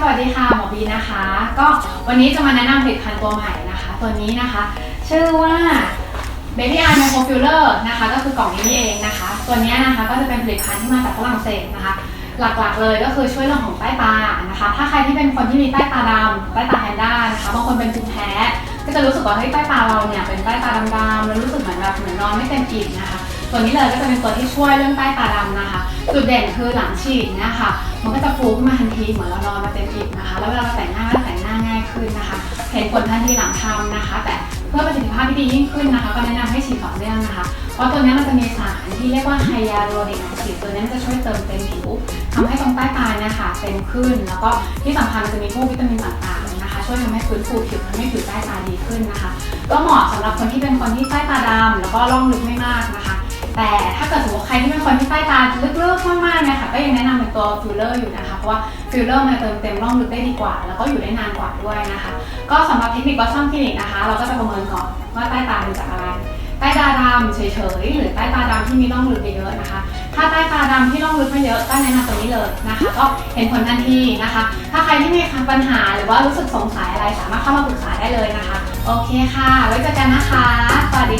สวัสดีค่ะ หมอบีนะคะ ก็วันนี้จะมาแนะนำผลิตภัณฑ์ตัวใหม่นะคะ ตัวนี้นะคะ ชื่อว่า Baby Eye Micro Filler นะคะ ก็คือกล่องนี้นี่เองนะคะ ตัวนี้นะคะก็จะเป็นผลิตภัณฑ์ที่มาจากฝรั่งเศสนะคะ หลักๆเลยก็คือช่วยเรื่องของใต้ตานะคะ ถ้าใครที่เป็นคนที่มีใต้ตาดำใต้ตาแพนด้านะคะ บางคนเป็นภูมิแพ้ ก็จะรู้สึกว่าเฮ้ยใต้ตาเราเนี่ยเป็นใต้ตาดำๆแล้วรู้สึกเหมือนแบบเหมือนนอนไม่เต็มอิ่มนะคะ ตัวนี้เลยก็จะเป็นตัวที่ช่วยเรื่องใต้ตาดำนะคะ จุดเด่นคือหลังฉีดเนี่ยค่ะ มันก็จะฟูขึ้นมาทันทีเหมือนเรานอนมาเต็มอิ่มนะคะ แล้วเวลาเราแต่งหน้าก็แต่งหน้าง่ายขึ้นนะคะ เห็นผลทันทีหลังทำนะคะ แต่เพื่อประสิทธิภาพที่ดียิ่งขึ้นนะคะ ก็แนะนำให้ฉีดต่อเนื่องนะคะ เพราะตัวนี้มันจะมีสารที่เรียกว่าไฮยาลูโรนิกแอซิดตัวนี้มันจะช่วยเติมเต็มผิวทำให้ตรงใต้ตาเนี่ยค่ะเต็มขึ้น แล้วก็ที่สำคัญมันจะมีพวกวิตามินต่างๆนะคะ ช่วยทำให้ฟื้นฟูผิวทำให้ผิวใต้ตาดีขึ้นนะคะ ก็เหมาะสำหรับคนที่เป็นคนที่ใต้ตาดำแล้วก็ร่องลึกไม่มากนะคะ แต่ถ้าเกิดสมมติใครที่เป็นคนที่ใต้ตาลึกๆมากๆเนี่ยค่ะก็ยังแนะนำเป็นตัวฟิลเลอร์อยู่นะคะเพราะว่าฟิลเลอร์มันเติมเต็มร่องลึกได้ดีกว่า แล้วก็อยู่ได้นานกว่าด้วยนะคะ ก็สำหรับเทคนิควัดช่องคลินิกนะคะ เราก็จะประเมินก่อนว่าใต้ตาดูจากอะไรใต้ตาดำเฉยๆหรือใต้ตาดำที่มีร่องลึกเยอะๆนะคะ ถ้าใต้ตาดำที่ร่องลึกไม่เยอะก็แนะนำตัวนี้เลยนะคะ ก็เห็นผลทันทีนะคะ ถ้าใครที่มีปัญหาหรือว่ารู้สึกสงสัยอะไรสามารถเข้ามาปรึกษาได้เลยนะคะ โอเคค่ะ ไว้เจอกันนะคะสวัสดี